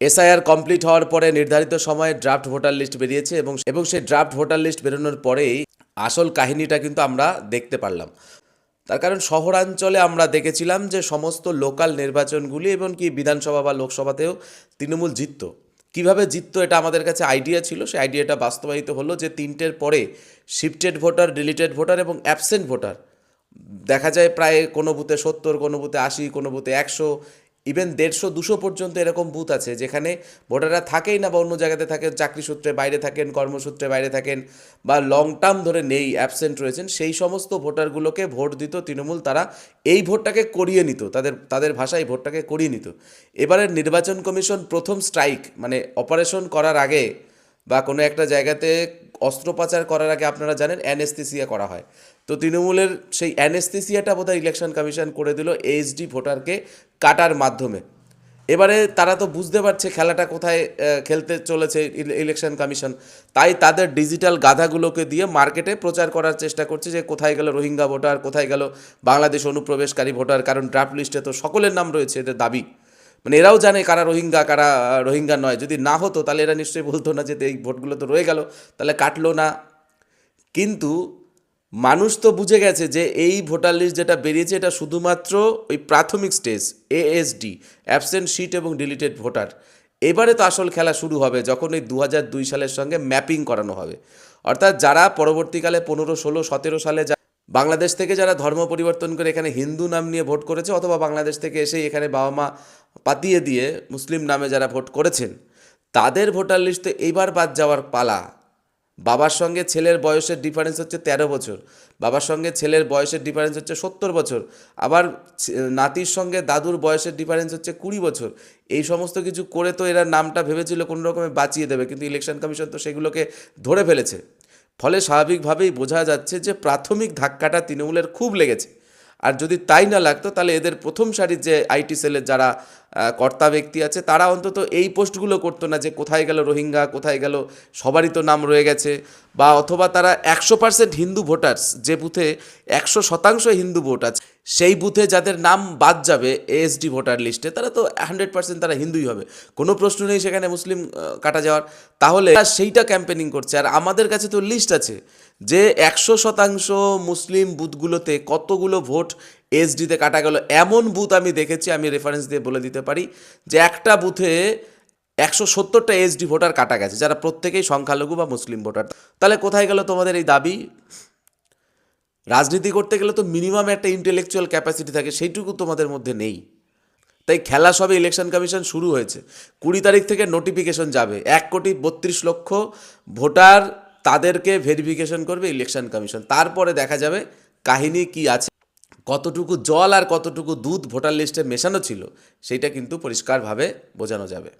SIR complete হওয়ার পরে নির্ধারিত সময়ে ড্রাফট ভোটার লিস্ট বেরিয়েছে এবং এবং সেই ড্রাফট ভোটার লিস্ট বেরোনোর পরেই আসল কাহিনীটা কিন্তু আমরা দেখতে পারলাম। তার কারণ শহরাঞ্চলে আমরা দেখেছিলাম যে সমস্ত লোকাল নির্বাচনগুলি এবং কি বিধানসভা বা লোকসভাতেও তৃণমূল জিততো। কীভাবে জিততো এটা আমাদের কাছে আইডিয়া ছিল। সেই আইডিয়াটা বাস্তবায়িত হলো যে তিনটের পরে শিফটেড ভোটার ডিলিটেড ভোটার এবং অ্যাবসেন্ট ভোটার দেখা যায় প্রায় কোনো বুথে সত্তর, কোনো বুথে আশি, কোনো বুথে একশো ইভেন দেড়শো, দুশো পর্যন্ত এরকম বুথ আছে যেখানে ভোটাররা থাকেই না বা অন্য জায়গাতে থাকেন চাকরি সূত্রে বাইরে থাকেন, কর্মসূত্রে বাইরে থাকেন বা লং টার্ম ধরে নেই অ্যাবসেন্ট রয়েছেন, সেই সমস্ত ভোটারগুলোকে ভোট দিত তৃণমূল, তারা এই ভোটটাকে করিয়ে নিত, তাদের তাদের ভাষায় ভোটটাকে করিয়ে নিত। এবারের নির্বাচন কমিশন প্রথম স্ট্রাইক মানে অপারেশন করার আগে বা কোনো একটা জায়গাতে অস্ত্রোপচার করার আগে আপনারা জানেন অ্যানেস্থেসিয়া করা হয়। তো তৃণমূলের সেই অ্যানেস্থেসিয়াটা বোধহয় ইলেকশন কমিশন করে দিল এইচডি ভোটারকে কাটার মাধ্যমে। এবারে তারা তো বুঝতে পারছে খেলাটা কোথায় খেলতে চলেছে ইলেকশন কমিশন। তাই তাদের ডিজিটাল গাধাগুলোকে দিয়ে মার্কেটে প্রচার করার চেষ্টা করছে যে কোথায় গেল রোহিঙ্গা ভোটার, কোথায় গেল বাংলাদেশ অনুপ্রবেশকারী ভোটার, কারণ ড্রাফট লিস্টে তো সকলের নাম রয়েছে এদের দাবি। মানে এরাও জানে কারা রোহিঙ্গা কারা রোহিঙ্গা নয়। যদি না হতো, তাহলে এরা নিশ্চয়ই বলতো না যে এই ভোটগুলো তো রয়ে গেল, তাহলে কাটলো না। কিন্তু মানুষ তো বুঝে গেছে যে এই ভোটার লিস্ট যেটা বেরিয়েছে, এটা শুধুমাত্র ওই প্রাথমিক স্টেজ এএসডি অ্যাবসেন্ট শিট এবং ডিলিটেড ভোটার এবারে তো আসল খেলা শুরু হবে যখন এই দু দুই সালের সঙ্গে ম্যাপিং করানো হবে। অর্থাৎ যারা পরবর্তীকালে পনেরো, ষোলো, সতেরো সালে বাংলাদেশ থেকে যারা ধর্ম পরিবর্তন করে এখানে হিন্দু নাম নিয়ে ভোট করেছে, অথবা বাংলাদেশ থেকে এসে এখানে বাবা মা পাতিয়ে দিয়ে মুসলিম নামে যারা ভোট করেছেন, তাদের ভোটার লিস্টে এইবার বাদ যাওয়ার পালা। বাবার সঙ্গে ছেলের বয়সের ডিফারেন্স হচ্ছে তেরো বছর, বাবার সঙ্গে ছেলের বয়সের ডিফারেন্স হচ্ছে সত্তর বছর, আবার নাতির সঙ্গে দাদুর বয়সের ডিফারেন্স হচ্ছে কুড়ি বছর। এই সমস্ত কিছু করে তো এরা নামটা ভেবেছিল কোনো রকমে বাঁচিয়ে দেবে, কিন্তু ইলেকশন কমিশন তো সেগুলোকে ধরে ফেলেছে। ফলে স্বাভাবিকভাবেই বোঝা যাচ্ছে যে প্রাথমিক ধাক্কাটা তৃণমূলের খুব লেগেছে। আর যদি তাই না লাগতো, তাহলে এদের প্রথম সারির যে আইটি সেলের যারা কর্তা ব্যক্তি আছে, তারা অন্তত এই পোস্টগুলো করতো না যে কোথায় গেল রোহিঙ্গা, কোথায় গেল, সবারই তো নাম রয়ে গেছে। বা অথবা তারা একশো পার্সেন্ট হিন্দু ভোটার্স যে বুথে একশো শতাংশ হিন্দু ভোট আছে, সেই বুথে যাদের নাম বাদ যাবে এএসডি ভোটার লিস্টে তারা তো হান্ড্রেড পার্সেন্ট তারা হিন্দুই হবে। কোনো প্রশ্ন নেই সেখানে মুসলিম কাটা যাওয়ার। তাহলে সেইটা ক্যাম্পেনিং করছে। আর আমাদের কাছে তো লিস্ট আছে যে একশো শতাংশ মুসলিম বুথগুলোতে কতগুলো ভোট এসডিতে কাটা গেল। এমন বুথ আমি দেখেছি, আমি রেফারেন্স দিয়ে বলে দিতে পারি, যে একটা বুথে একশো সত্তরটা এসডি ভোটার কাটা গেছে, যারা প্রত্যেকেই সংখ্যালঘু বা মুসলিম ভোটার তাহলে কোথায় গেল তোমাদের এই দাবি? রাজনীতি করতে গেলে তো মিনিমাম একটা ইন্টেলেকচুয়াল ক্যাপাসিটি থাকে, সেইটুকু তোমাদের মধ্যে নেই। তাই খেলা সবে ইলেকশন কমিশন শুরু হয়েছে। কুড়ি তারিখ থেকে নোটিফিকেশন যাবে, এক কোটি বত্রিশ লক্ষ ভোটার তাদেরকে ভেরিফিকেশন করবে ইলেকশন কমিশন তারপরে দেখা যাবে কাহিনী কি আছে। কতটুকু জল আর কতটুকু দুধ ভোটার লিস্টে মেশানো ছিল সেইটা কিন্তু পরিষ্কারভাবে বোঝানো যাবে।